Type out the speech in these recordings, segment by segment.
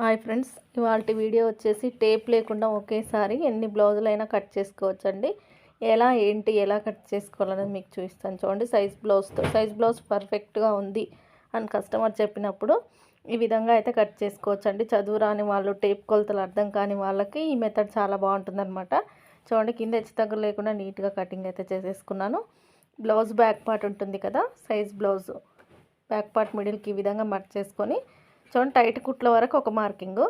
Hi friends ఇవాళ video వచ్చేసి tape లేకుండా ఒకేసారి ఎన్ని బ్లౌజులైనా కట్ చేసుకోవచ్చండి. ఎలా ఏంటి ఎలా కట్ చేసుకోవాలనేది మీకు చూపిస్తాను. చూడండి సైజ్ బ్లౌజ్తో సైజ్ బ్లౌజ్ పర్ఫెక్ట్గా ఉంది అని కస్టమర్ చెప్పినప్పుడు ఈ విధంగా అయితే కట్ చేసుకోవచ్చండి. చదువు రాని వాళ్ళు టేప్ కొలతలు అర్థం కాని వాళ్ళకి ఈ మెథడ్ చాలా బాగుంటుందన్నమాట. చూడండి కింద హెచ్చు తగ్గులు లేకుండా నీట్గా కటింగ్ అయితే చేసేసుకున్నాను. బ్లౌజ్ బ్యాక్ పార్ట్ ఉంటుంది కదా సైజ్ బ్లౌజ్. బ్యాక్ పార్ట్ మిడిల్కి ఈ విధంగా మట్ చేసుకొని చూడండి టైట్ కుట్ల వరకు ఒక marking.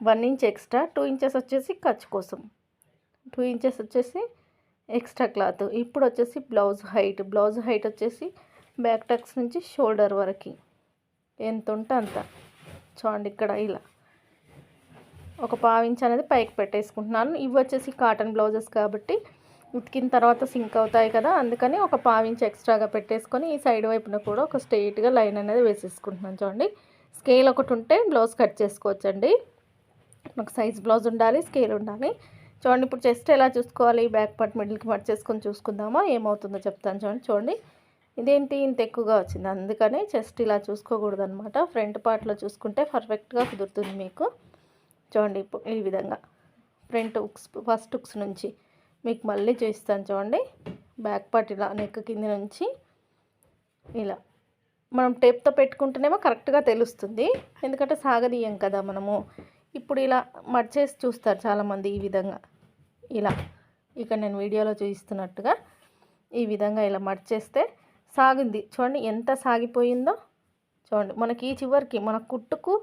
One inch extra two inches వచ్చేసి ఖర్చు కోసం. టూ ఇంచెస్ వచ్చేసి ఎక్స్ట్రా క్లాత్. ఇప్పుడు వచ్చేసి బ్లౌజ్ హైట్. బ్లౌజ్ హైట్ వచ్చేసి బ్యాక్ టక్స్ నుంచి షోల్డర్ వరకు. ఎంత ఉంటే అంత. చూడండి ఇక్కడ ఇలా. ఒక పావించ్ అనేది పైకి పెట్టేసుకుంటున్నాను. ఇవి వచ్చేసి కాటన్ బ్లౌజెస్ కాబట్టి ఉతికిన తర్వాత సింక్ అవుతాయి కదా. అందుకని ఒక పావించ్ ఎక్స్ట్రాగా పెట్టేసుకొని ఈ సైడ్ వైపున కూడా ఒక స్ట్రెయిట్గా లైన్ అనేది వేసేసుకుంటున్నాను. చూడండి. స్కేల్ ఒకటి ఉంటే బ్లౌజ్ కట్ చేసుకోవచ్చండి. ఒక సైజ్ బ్లౌజ్ ఉండాలి స్కేల్ ఉండాలి. చూడండి ఇప్పుడు చెస్ట్ ఎలా చూసుకోవాలి? బ్యాక్ పార్ట్ మిడిల్కి మట్ చేసుకొని చూసుకుందామా? ఏమవుతుందో చెప్తాను చూడండి. చూడండి ఇదేంటి? ఇంత ఎక్కువగా వచ్చింది. అందుకని చెస్ట్ ఇలా చూసుకోకూడదు అనమాట ఫ్రంట్ పార్ట్లో చూసుకుంటే పర్ఫెక్ట్గా కుదురుతుంది మీకు. చూడండి ఇప్పుడు ఈ విధంగా. ఫ్రంట్ ఉక్స్ ఫస్ట్ ఉక్స్ నుంచి మీకు మళ్ళీ చూపిస్తాను చూడండి. బ్యాక్ పార్ట్ ఇలా నెక్ కింద నుంచి ఇలా. మనం టేప్తో పెట్టుకుంటేనేమో కరెక్ట్గా తెలుస్తుంది. ఎందుకంటే సాగదీయం కదా మనము. ఇప్పుడు ఇలా మర్చేసి చూస్తారు చాలామంది ఈ విధంగా. ఇలా. ఇక్కడ నేను వీడియోలో చూపిస్తున్నట్టుగా ఈ విధంగా ఇలా మర్చేస్తే సాగింది. చూడండి ఎంత సాగిపోయిందో. చూడండి మనకి ఈ చివరికి మన కుట్టుకు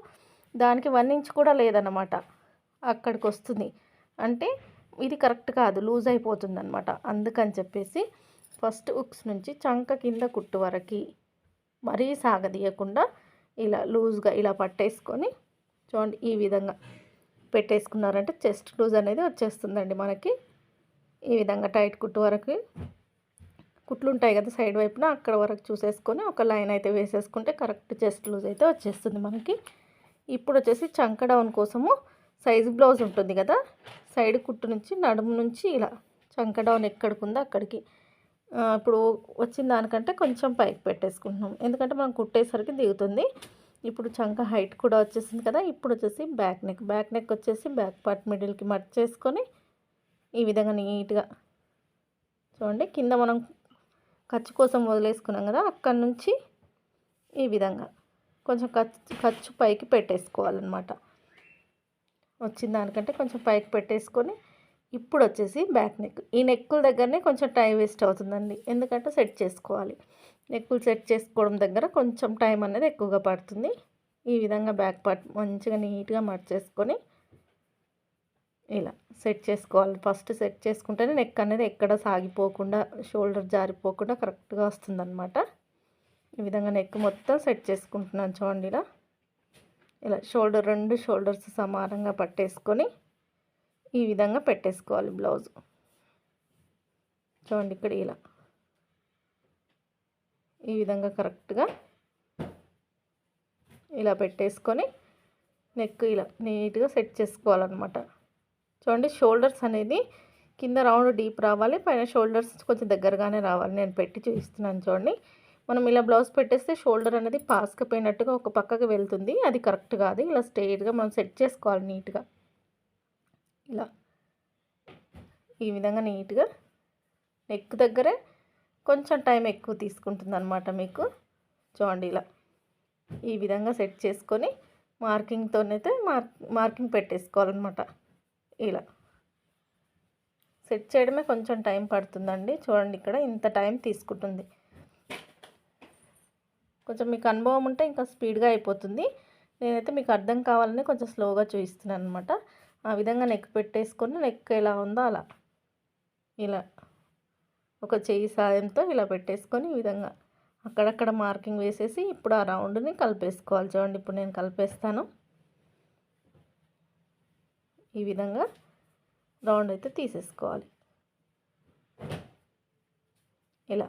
దానికి వన్ ఇంచ్ కూడా లేదన్నమాట. అక్కడికి వస్తుంది అంటే ఇది కరెక్ట్ కాదు. లూజ్ అయిపోతుంది అనమాట అందుకని చెప్పేసి ఫస్ట్ ఉక్స్ నుంచి చంక కింద కుట్టు వరకు మరీ సాగదీయకుండా ఇలా లూజ్గా ఇలా పట్టేసుకొని చూడండి ఈ విధంగా పెట్టేసుకున్నారంటే చెస్ట్ లూజ్ అనేది వచ్చేస్తుందండి మనకి. ఈ విధంగా టైట్ కుట్టు వరకు కుట్లు ఉంటాయి కదా సైడ్ వైపున అక్కడ వరకు చూసేసుకొని ఒక లైన్ అయితే వేసేసుకుంటే కరెక్ట్ చెస్ట్ లూజ్ అయితే వచ్చేస్తుంది మనకి. ఇప్పుడు వచ్చేసి చంక డౌన్ కోసము సైజు బ్లౌజ్ ఉంటుంది కదా సైడ్ కుట్టు నుంచి నడుము నుంచి ఇలా చంక డౌన్ ఎక్కడికి ఉందో అక్కడికి ఇప్పుడు వచ్చిన దానికంటే కొంచెం పైకి పెట్టేసుకుంటున్నాం. ఎందుకంటే మనం కుట్టేసరికి దిగుతుంది. ఇప్పుడు చంక హైట్ కూడా వచ్చేసింది కదా ఇప్పుడు వచ్చేసి బ్యాక్ నెక్ బ్యాక్ నెక్ వచ్చేసి బ్యాక్ పార్ట్ మిడిల్కి మట్ చేసుకొని ఈ విధంగా నీట్గా చూడండి. కింద మనం ఖర్చు కోసం వదిలేసుకున్నాం కదా అక్కడి నుంచి ఈ విధంగా కొంచెం ఖర్చు ఖర్చు పైకి పెట్టేసుకోవాలన్నమాట. వచ్చిన దానికంటే కొంచెం పైకి పెట్టేసుకొని ఇప్పుడు వచ్చేసి బ్యాక్ నెక్. ఈ నెక్కుల దగ్గరనే కొంచెం టైం వేస్ట్ అవుతుందండి. ఎందుకంటే సెట్ చేసుకోవాలి. నెక్కులు సెట్ చేసుకోవడం దగ్గర కొంచెం టైం అనేది ఎక్కువగా పడుతుంది. ఈ విధంగా బ్యాక్ పార్ట్ మంచిగా నీట్గా మర్చేసుకొని ఇలా సెట్ చేసుకోవాలి. ఫస్ట్ సెట్ చేసుకుంటేనే నెక్ అనేది ఎక్కడ సాగిపోకుండా షోల్డర్ జారిపోకుండా కరెక్ట్గా వస్తుందన్నమాట. ఈ విధంగా నెక్ మొత్తం సెట్ చేసుకుంటున్నాను చూడండి ఇలా. ఇలా షోల్డర్ రెండు షోల్డర్స్ సమానంగా పట్టేసుకొని ఈ విధంగా పెట్టేసుకోవాలి బ్లౌజ్. చూడండి ఇక్కడ ఇలా. ఈ విధంగా కరెక్ట్గా ఇలా పెట్టేసుకొని నెక్ ఇలా నీట్గా సెట్ చేసుకోవాలన్నమాట. చూడండి షోల్డర్స్ అనేది కింద రౌండ్ డీప్ రావాలి పైన షోల్డర్స్ కొంచెం దగ్గరగానే రావాలి. నేను పెట్టి చూపిస్తున్నాను చూడండి. మనం ఇలా బ్లౌజ్ పెట్టేస్తే షోల్డర్ అనేది పాస్కపోయినట్టుగా ఒక పక్కకి వెళ్తుంది. అది కరెక్ట్ కాదు. ఇలా స్ట్రైట్గా మనం సెట్ చేసుకోవాలి నీట్గా. ఇలా. ఈ విధంగా నీట్గా నెక్ దగ్గరే కొంచెం టైం ఎక్కువ తీసుకుంటుంది అనమాట మీకు. చూడండి ఇలా. ఈ విధంగా సెట్ చేసుకొని మార్కింగ్తోనైతే మార్ మార్కింగ్ పెట్టేసుకోవాలన్నమాట. ఇలా. సెట్ చేయడమే కొంచెం టైం పడుతుందండి. చూడండి ఇక్కడ ఇంత టైం తీసుకుంటుంది. కొంచెం మీకు అనుభవం ఉంటే ఇంకా స్పీడ్గా అయిపోతుంది. నేనైతే మీకు అర్థం కావాలని కొంచెం స్లోగా చూపిస్తున్నాను అనమాట ఆ విధంగా నెక్ పెట్టేసుకొని నెక్ ఎలా ఉందో అలా. ఇలా ఒక చెయ్యి సాయంతో ఇలా పెట్టేసుకొని ఈ విధంగా అక్కడక్కడ మార్కింగ్ వేసేసి ఇప్పుడు ఆ రౌండ్ని కలిపేసుకోవాలి. చూడండి ఇప్పుడు నేను కలిపేస్తాను. ఈ విధంగా రౌండ్ అయితే తీసేసుకోవాలి. ఇలా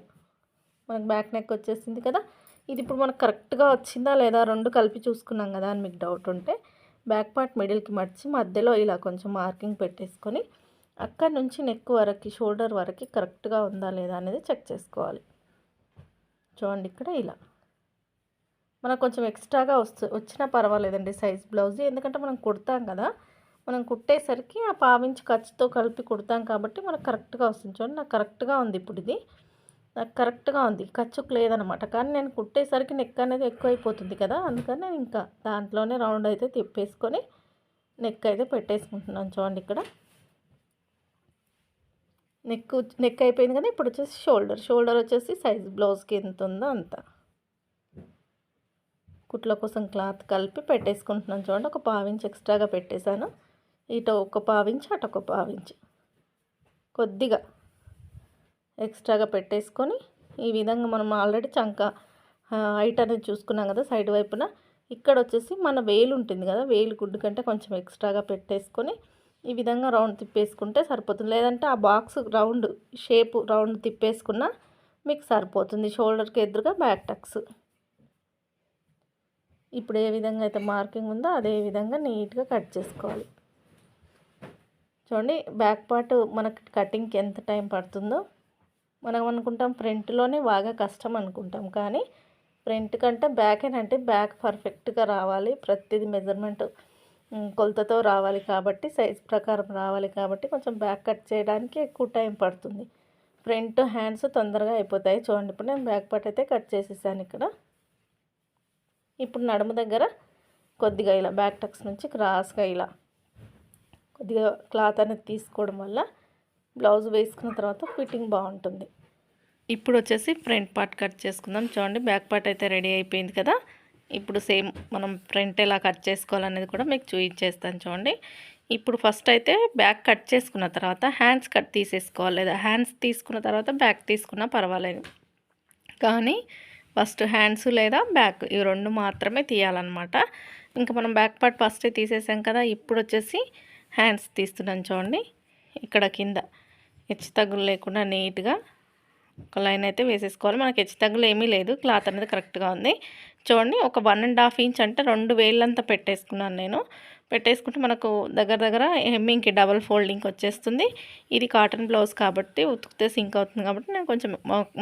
మనకు బ్యాక్ నెక్ వచ్చేసింది కదా. ఇది ఇప్పుడు మనకు కరెక్ట్గా వచ్చిందా లేదా రెండు కలిపి చూసుకున్నాం కదా అని మీకు డౌట్ ఉంటే బ్యాక్ పార్ట్ మిడిల్కి మర్చి మధ్యలో ఇలా కొంచెం మార్కింగ్ పెట్టేసుకొని అక్కడ నుంచి నెక్ వరకు షోల్డర్ వరకు కరెక్ట్గా ఉందా లేదా అనేది చెక్ చేసుకోవాలి. చూడండి ఇక్కడ ఇలా. మనకు కొంచెం ఎక్స్ట్రాగా వస్తు వచ్చినా పర్వాలేదండి సైజ్ బ్లౌజ్. ఎందుకంటే మనం కుడతాం కదా. మనం కుట్టేసరికి ఆ పావించి ఖర్చుతో కలిపి కుడతాం కాబట్టి మనకు కరెక్ట్గా వస్తుంది. చూడండి నాకు కరెక్ట్గా ఉంది ఇప్పుడు ఇది. నాకు కరెక్ట్గా ఉంది. ఖర్చుకు లేదనమాట. కానీ నేను కుట్టేసరికి నెక్ అనేది ఎక్కువైపోతుంది కదా! అందుకని ఇంకా దాంట్లోనే రౌండ్ అయితే తిప్పేసుకొని నెక్ అయితే పెట్టేసుకుంటున్నాను చూడండి ఇక్కడ. నెక్ నెక్ అయిపోయింది కదా! ఇప్పుడు వచ్చేసి షోల్డర్. షోల్డర్ వచ్చేసి సైజ్ బ్లౌజ్కి ఎంత ఉందో అంత? కుట్ల కోసం క్లాత్ కలిపి పెట్టేసుకుంటున్నాను చూడండి. ఒక పావించి ఎక్స్ట్రాగా పెట్టేశాను. ఇటు ఒక పావించి అటు ఒక పావించి. కొద్దిగా. ఎక్స్ట్రాగా పెట్టేసుకొని ఈ విధంగా మనం ఆల్రెడీ చంక హైట్ అనేది చూసుకున్నాం కదా సైడ్ వైపున. ఇక్కడ వచ్చేసి మన వేలు ఉంటుంది కదా వేలు గుడ్డు కంటే కొంచెం ఎక్స్ట్రాగా పెట్టేసుకొని ఈ విధంగా రౌండ్ తిప్పేసుకుంటే సరిపోతుంది. లేదంటే ఆ బాక్స్ రౌండ్ షేప్ రౌండ్ తిప్పేసుకున్నా మీకు సరిపోతుంది. షోల్డర్కి ఎదురుగా బ్యాక్ టక్స్ ఇప్పుడు ఏ విధంగా అయితే మార్కింగ్ ఉందో అదే విధంగా నీట్గా కట్ చేసుకోవాలి. చూడండి బ్యాక్ పార్ట్ మనకి కటింగ్కి ఎంత టైం పడుతుందో. మనం అనుకుంటాం ఫ్రంట్లోనే బాగా కష్టం అనుకుంటాం కానీ ఫ్రంట్ కంటే బ్యాక్ అంటే బ్యాక్ పర్ఫెక్ట్గా రావాలి. ప్రతిదీ మెజర్మెంట్ కొలతతో రావాలి కాబట్టి సైజ్ ప్రకారం రావాలి కాబట్టి కొంచెం బ్యాక్ కట్ చేయడానికి ఎక్కువ టైం పడుతుంది. ఫ్రంట్ హ్యాండ్స్ తొందరగా అయిపోతాయి. చూడండి ఇప్పుడు నేను బ్యాక్ పార్ట్ అయితే కట్ చేసేసాను ఇక్కడ. ఇప్పుడు నడుము దగ్గర కొద్దిగా ఇలా బ్యాక్ టక్స్ నుంచి క్రాస్గా ఇలా కొద్దిగా క్లాత్ అనేది తీసుకోవడం వల్ల బ్లౌజ్ వేసుకున్న తర్వాత ఫిట్టింగ్ బాగుంటుంది. ఇప్పుడు వచ్చేసి ఫ్రంట్ పార్ట్ కట్ చేసుకుందాం. చూడండి బ్యాక్ పార్ట్ అయితే రెడీ అయిపోయింది కదా. ఇప్పుడు సేమ్ మనం ఫ్రంట్ ఎలా కట్ చేసుకోవాలనేది కూడా మీకు చూపించేస్తాను చూడండి. ఇప్పుడు ఫస్ట్ అయితే బ్యాక్ కట్ చేసుకున్న తర్వాత హ్యాండ్స్ కట్ తీసేసుకోవాలి. లేదా హ్యాండ్స్ తీసుకున్న తర్వాత బ్యాక్ తీసుకున్నా పర్వాలేదు. కానీ ఫస్ట్ హ్యాండ్స్ లేదా బ్యాక్ ఈ రెండు మాత్రమే తీయాలన్నమాట. ఇంకా మనం బ్యాక్ పార్ట్ ఫస్ట్ తీసేసాం కదా. ఇప్పుడు వచ్చేసి హ్యాండ్స్ తీస్తున్నాం చూడండి. ఇక్కడ కింద హెచ్చు తగ్గులు లేకుండా నీట్గా ఒక లైన్ అయితే వేసేసుకోవాలి. మనకి హెచ్చు తగ్గులు ఏమీ లేదు. క్లాత్ అనేది కరెక్ట్గా ఉంది. చూడండి ఒక వన్ అండ్ హాఫ్ ఇంచ్ అంటే రెండు వేళ్ళంతా పెట్టేసుకున్నాను నేను. పెట్టేసుకుంటే మనకు దగ్గర దగ్గర హెమ్మింగ్కి డబల్ ఫోల్డింగ్ వచ్చేస్తుంది. ఇది కాటన్ బ్లౌజ్ కాబట్టి ఉతికితే సింక్ అవుతుంది కాబట్టి నేను కొంచెం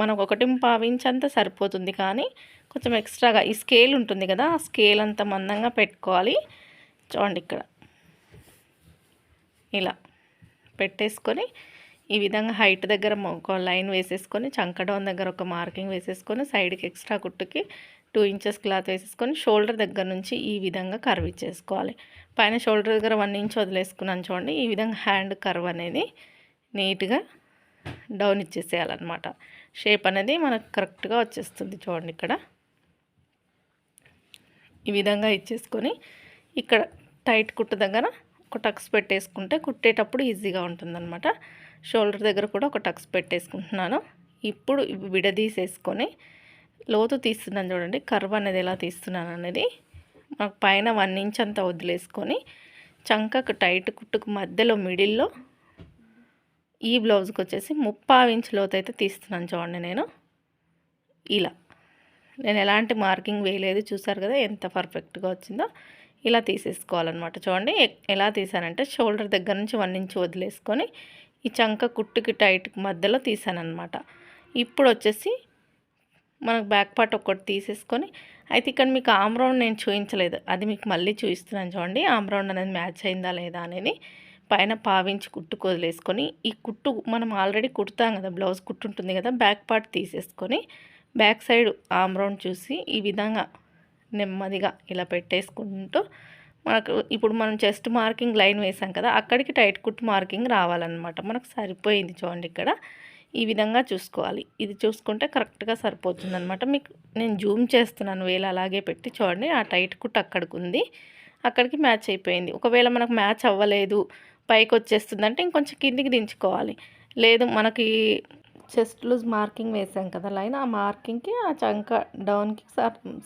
మనకు ఒకటి పావించి అంతా సరిపోతుంది కానీ కొంచెం ఎక్స్ట్రాగా ఈ స్కేల్ ఉంటుంది కదా ఆ స్కేల్ అంత మందంగా పెట్టుకోవాలి. చూడండి ఇక్కడ. ఇలా పెట్టేసుకొని ఈ విధంగా హైట్ దగ్గర ఒక లైన్ వేసేసుకొని చంకడౌన్ దగ్గర ఒక మార్కింగ్ వేసేసుకొని సైడ్కి ఎక్స్ట్రా కుట్టుకి టూ ఇంచెస్ క్లాత్ వేసేసుకొని షోల్డర్ దగ్గర నుంచి ఈ విధంగా కర్వ్ ఇచ్చేసుకోవాలి. పైన షోల్డర్ దగ్గర వన్ ఇంచ్ వదిలేసుకున్నాను చూడండి ఈ విధంగా హ్యాండ్ కర్వ్ అనేది నీట్గా డౌన్ ఇచ్చేసేయాలన్నమాట. షేప్ అనేది మనకు కరెక్ట్గా వచ్చేస్తుంది చూడండి ఇక్కడ. ఈ విధంగా ఇచ్చేసుకొని ఇక్కడ టైట్ కుట్టు దగ్గర ఒక టక్స్ పెట్టేసుకుంటే కుట్టేటప్పుడు ఈజీగా ఉంటుందన్నమాట. షోల్డర్ దగ్గర కూడా ఒక టక్స్ పెట్టేసుకుంటున్నాను. ఇప్పుడు విడదీసేసుకొని లోతు తీస్తున్నాను చూడండి కర్వ్ అనేది ఎలా తీస్తున్నాను అనేది. మాకు పైన వన్ ఇంచ్ అంతా వదిలేసుకొని చంకకు టైట్ కుట్టుకు మధ్యలో మిడిల్లో ఈ బ్లౌజ్కి వచ్చేసి ముప్పావు ఇంచ్ లోతు అయితే తీస్తున్నాను చూడండి నేను. ఇలా. నేను ఎలాంటి మార్కింగ్ వేయలేదు చూసారు కదా ఎంత పర్ఫెక్ట్గా వచ్చిందో. ఇలా తీసేసుకోవాలన్నమాట. చూడండి ఎలా తీసానంటే షోల్డర్ దగ్గర నుంచి వన్ ఇంచ్ వదిలేసుకొని ఈ చంక కుట్టుకి టైట్ మధ్యలో తీసానమాట ఇప్పుడు వచ్చేసి మనకు బ్యాక్ పార్ట్ ఒకటి తీసేసుకొని అయితే ఇక్కడ మీకు ఆమ్రౌండ్ నేను చూపించలేదు అది మీకు మళ్ళీ చూపిస్తున్నాను చూడండి. ఆమ్రౌండ్ అనేది మ్యాచ్ అయిందా లేదా అనేది పైన పావించి కుట్టు కొదిలేసుకొని ఈ కుట్టు మనం ఆల్రెడీ కుడతాం కదా బ్లౌజ్ కుట్టు ఉంటుంది కదా బ్యాక్ పార్ట్ తీసేసుకొని బ్యాక్ సైడ్ ఆమ్రౌండ్ చూసి ఈ విధంగా నెమ్మదిగా ఇలా పెట్టేసుకుంటూ మనకు ఇప్పుడు మనం చెస్ట్ మార్కింగ్ లైన్ వేసాం కదా అక్కడికి టైట్ కుట్ మార్కింగ్ రావాలన్నమాట. మనకు సరిపోయింది చూడండి ఇక్కడ. ఈ విధంగా చూసుకోవాలి. ఇది చూసుకుంటే కరెక్ట్గా సరిపోతుంది అనమాట మీకు నేను జూమ్ చేస్తున్నాను వేలు అలాగే పెట్టి చూడండి. ఆ టైట్ కుట్ అక్కడికి ఉంది. అక్కడికి మ్యాచ్ అయిపోయింది. ఒకవేళ మనకు మ్యాచ్ అవ్వలేదు పైకి వచ్చేస్తుంది అంటే ఇంకొంచెం కిందికి దించుకోవాలి. లేదు మనకి చెస్ట్ లూజ్ మార్కింగ్ వేసాం కదా లైన్. ఆ మార్కింగ్కి ఆ చంక డౌన్కి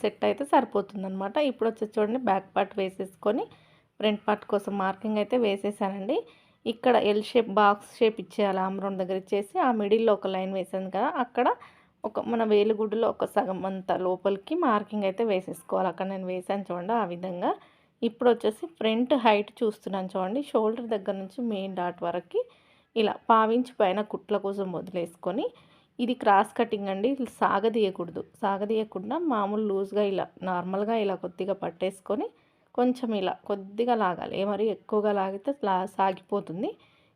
సెట్ అయితే సరిపోతుందనమాట ఇప్పుడు వచ్చేసి చూడండి బ్యాక్ పార్ట్ వేసేసుకొని ఫ్రంట్ పార్ట్ కోసం మార్కింగ్ అయితే వేసేసానండి. ఇక్కడ ఎల్ షేప్ బాక్స్ షేప్ ఇచ్చేయాలి ఆమ్రౌండ్ దగ్గర ఇచ్చేసి ఆ మిడిల్లో ఒక లైన్ వేసాను కదా అక్కడ ఒక మన వేలుగుడ్డులో ఒక సగం అంత లోపలికి మార్కింగ్ అయితే వేసేసుకోవాలి. అక్కడ నేను వేసాను చూడండి ఆ విధంగా. ఇప్పుడు వచ్చేసి ఫ్రంట్ హైట్ చూస్తున్నాను చూడండి షోల్డర్ దగ్గర నుంచి మెయిన్ డాట్ వరకు. ఇలా పావించి పైన కుట్ల కోసం వదిలేసుకొని ఇది క్రాస్ కటింగ్ అండి సాగదీయకూడదు. సాగదీయకుండా మామూలు లూజ్గా ఇలా నార్మల్గా ఇలా కొద్దిగా పట్టేసుకొని కొంచెం ఇలా కొద్దిగా లాగాలి. మరి ఎక్కువగా లాగితే సాగిపోతుంది.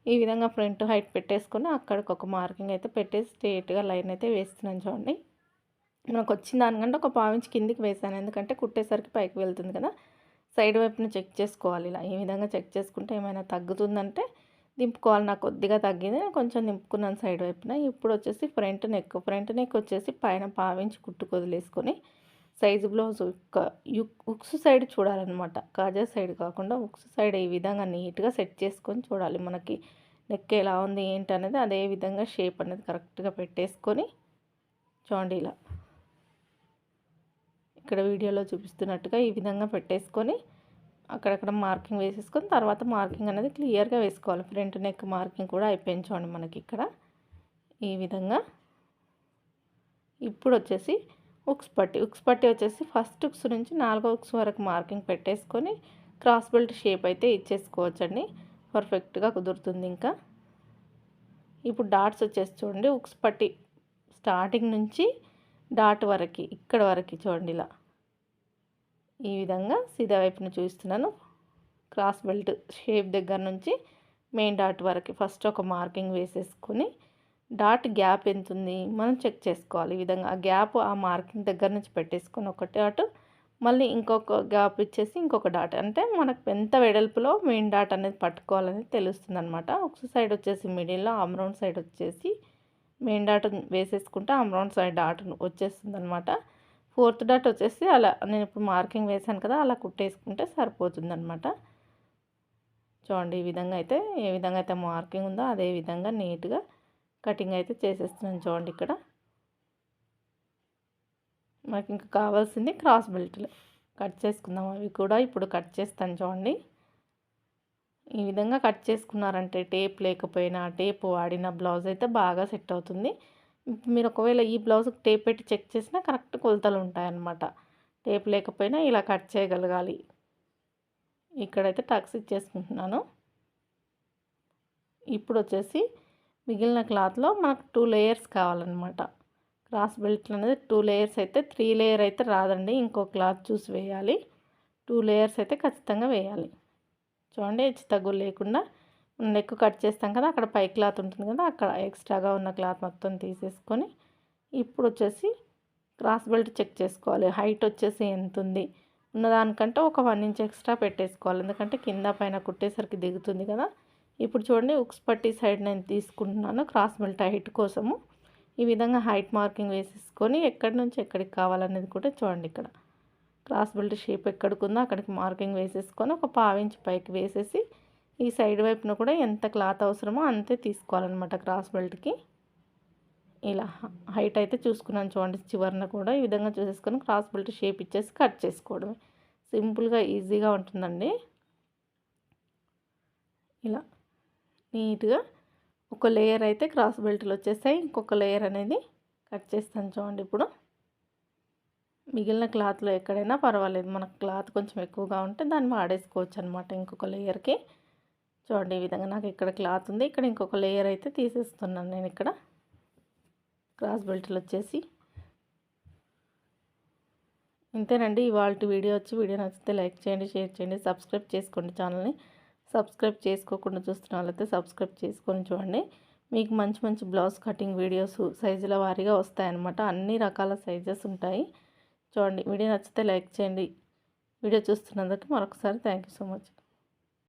ఈ విధంగా ఫ్రంట్ హైట్ పెట్టేసుకొని అక్కడికి ఒక మార్కింగ్ అయితే పెట్టేసి స్ట్రేట్గా లైన్ అయితే వేస్తున్నాను చూడండి. నాకు వచ్చిన దానికంటే ఒక పావించి కిందికి వేసాను ఎందుకంటే కుట్టేసరికి పైకి వెళ్తుంది కదా. సైడ్ వైపున చెక్ చేసుకోవాలి ఇలా. ఈ విధంగా చెక్ చేసుకుంటే ఏమైనా తగ్గుతుందంటే దింపుకోవాలి నాకు కొద్దిగా తగ్గింది. కొంచెం దింపుకున్నాను సైడ్ వైపున. ఇప్పుడు వచ్చేసి ఫ్రంట్ నెక్. ఫ్రంట్ నెక్ వచ్చేసి పైన పావించి కుట్టు కొదిలేసుకొని సైజు బ్లౌజ్ ఉక్స్ సైడ్ చూడాలన్నమాట. కాజా సైడ్ కాకుండా ఉక్స్ సైడ్ ఈ విధంగా నీట్గా సెట్ చేసుకొని చూడాలి. మనకి నెక్ ఎలా ఉంది ఏంటి అనేది అదే విధంగా షేప్ అనేది కరెక్ట్గా పెట్టేసుకొని చూడండి ఇలా. ఇక్కడ వీడియోలో చూపిస్తున్నట్టుగా ఈ విధంగా పెట్టేసుకొని అక్కడక్కడ మార్కింగ్ వేసేసుకొని తర్వాత మార్కింగ్ అనేది క్లియర్గా వేసుకోవాలి. ఫ్రంట్ నెక్ మార్కింగ్ కూడా అయిపోయింది చూడండి మనకి ఇక్కడ. ఈ విధంగా ఇప్పుడు వచ్చేసి ఉక్స్ పట్టి. ఉక్స్ పట్టి వచ్చేసి ఫస్ట్ ఉక్స్ నుంచి నాలుగో ఉక్స్ వరకు మార్కింగ్ పెట్టేసుకొని క్రాస్ బెల్ట్ షేప్ అయితే ఇచ్చేసుకోవచ్చండి. పర్ఫెక్ట్గా కుదురుతుంది ఇంకా. ఇప్పుడు డాట్స్ వచ్చేసి చూడండి ఉక్స్ పట్టి స్టార్టింగ్ నుంచి డాట్ వరకు ఇక్కడ వరకు చూడండి ఇలా. ఈ విధంగా సీదా వైపున చూపిస్తున్నాను క్రాస్ బెల్ట్ షేప్ దగ్గర నుంచి మెయిన్ డాట్ వరకు ఫస్ట్ ఒక మార్కింగ్ వేసేసుకొని డాట్ గ్యాప్ ఎంత ఉంది మనం చెక్ చేసుకోవాలి ఈ విధంగా. ఆ గ్యాప్ ఆ మార్కింగ్ దగ్గర నుంచి పెట్టేసుకొని ఒకటి అటు మళ్ళీ ఇంకొక గ్యాప్ ఇచ్చేసి ఇంకొక డాట్. అంటే మనకు ఎంత వెడల్పులో మెయిన్ డాట్ అనేది పట్టుకోవాలనేది తెలుస్తుంది అనమాట ఒక సైడ్ వచ్చేసి మిడిల్లో అమ్రౌండ్ సైడ్ వచ్చేసి మెయిన్ డాట్ వేసేసుకుంటే అమ్రౌండ్ సైడ్ డాట్ వచ్చేస్తుంది అనమాట ఫోర్త్ డాట్ వచ్చేసి అలా నేను ఇప్పుడు మార్కింగ్ వేసాను కదా అలా కుట్టేసుకుంటే సరిపోతుంది అనమాట చూడండి ఈ విధంగా అయితే ఏ విధంగా అయితే మార్కింగ్ ఉందో అదే విధంగా నీట్గా కటింగ్ అయితే చేసేస్తున్నాను చూడండి ఇక్కడ. మనకి ఇంకా కావాల్సింది క్రాస్ బెల్ట్లు. కట్ చేసుకుందాం అవి కూడా ఇప్పుడు కట్ చేస్తాను చూడండి. ఈ విధంగా కట్ చేసుకున్నారంటే టేప్ లేకపోయినా టేప్ వాడిన బ్లౌజ్ అయితే బాగా సెట్ అవుతుంది. మీరు ఒకవేళ ఈ బ్లౌజ్కి టేప్ పెట్టి చెక్ చేసినా కరెక్ట్ కొలతలు ఉంటాయన్నమాట. టేప్ లేకపోయినా ఇలా కట్ చేయగలగాలి. ఇక్కడైతే టక్స్ ఇచ్చేసుకుంటున్నాను. ఇప్పుడు వచ్చేసి మిగిలిన క్లాత్లో మనకు టూ లేయర్స్ కావాలన్నమాట. క్రాస్ బెల్ట్ అనేది టూ లేయర్స్ అయితే త్రీ లేయర్ అయితే రాదండి. ఇంకో క్లాత్ చూసి వేయాలి. టూ లేయర్స్ అయితే ఖచ్చితంగా వేయాలి. చూడండి హెచ్చు తగ్గు లేకుండా నెక్ కట్ చేస్తాం కదా అక్కడ పై క్లాత్ ఉంటుంది కదా అక్కడ ఎక్స్ట్రాగా ఉన్న క్లాత్ మొత్తం తీసేసుకొని ఇప్పుడు వచ్చేసి క్రాస్ బెల్ట్ చెక్ చేసుకోవాలి. హైట్ వచ్చేసి ఎంత ఉంది? ఉన్నదానికంటే ఒక వన్ ఇంచ్ ఎక్స్ట్రా పెట్టేసుకోవాలి. ఎందుకంటే కింద పైన కుట్టేసరికి దిగుతుంది కదా. ఇప్పుడు చూడండి ఉక్స్ పట్టి సైడ్ నేను తీసుకుంటున్నాను క్రాస్ బెల్ట్ హైట్ కోసము. ఈ విధంగా హైట్ మార్కింగ్ వేసేసుకొని ఎక్కడి నుంచి ఎక్కడికి కావాలనేది కూడా చూడండి ఇక్కడ. క్రాస్ బెల్ట్ షేప్ ఎక్కడికి ఉందో అక్కడికి మార్కింగ్ వేసేసుకొని ఒక పావించి పైకి వేసేసి ఈ సైడ్ వైపున కూడా ఎంత క్లాత్ అవసరమో అంతే తీసుకోవాలన్నమాట క్రాస్ బెల్ట్కి. ఇలా హైట్ అయితే చూసుకున్నాను చూడండి చివరిన కూడా ఈ విధంగా చూసేసుకొని క్రాస్ బెల్ట్ షేప్ ఇచ్చేసి కట్ చేసుకోవడమే. సింపుల్గా ఈజీగా ఉంటుందండి. ఇలా నీట్గా ఒక లేయర్ అయితే క్రాస్ బెల్ట్లు వచ్చేస్తాయి. ఇంకొక లేయర్ అనేది కట్ చేస్తాను చూడండి ఇప్పుడు. మిగిలిన క్లాత్లో ఎక్కడైనా పర్వాలేదు మనకు క్లాత్ కొంచెం ఎక్కువగా ఉంటే దాన్ని వాడేసుకోవచ్చు అనమాట ఇంకొక లేయర్కి. చూడండి ఈ విధంగా నాకు ఇక్కడ క్లాత్ ఉంది. ఇక్కడ ఇంకొక లేయర్ అయితే తీసేస్తున్నాను నేను ఇక్కడ. క్రాస్ బెల్ట్లు వచ్చేసి. ఇంతేనండి. ఇవాళ వీడియో వచ్చి వీడియో నచ్చితే లైక్ చేయండి షేర్ చేయండి సబ్స్క్రైబ్ చేసుకోండి ఛానల్ని. సబ్స్క్రైబ్ చేసుకోకుండా చూస్తున్న వాళ్ళైతే సబ్స్క్రైబ్ చేసుకొని చూడండి. మీకు మంచి మంచి బ్లౌజ్ కటింగ్ వీడియోస్ సైజుల వారీగా వస్తాయన్నమాట. అన్ని రకాల సైజెస్ ఉంటాయి. చూడండి. వీడియో నచ్చితే లైక్ చేయండి. వీడియో చూస్తున్నందుకు మరొకసారి థ్యాంక్ సో మచ్.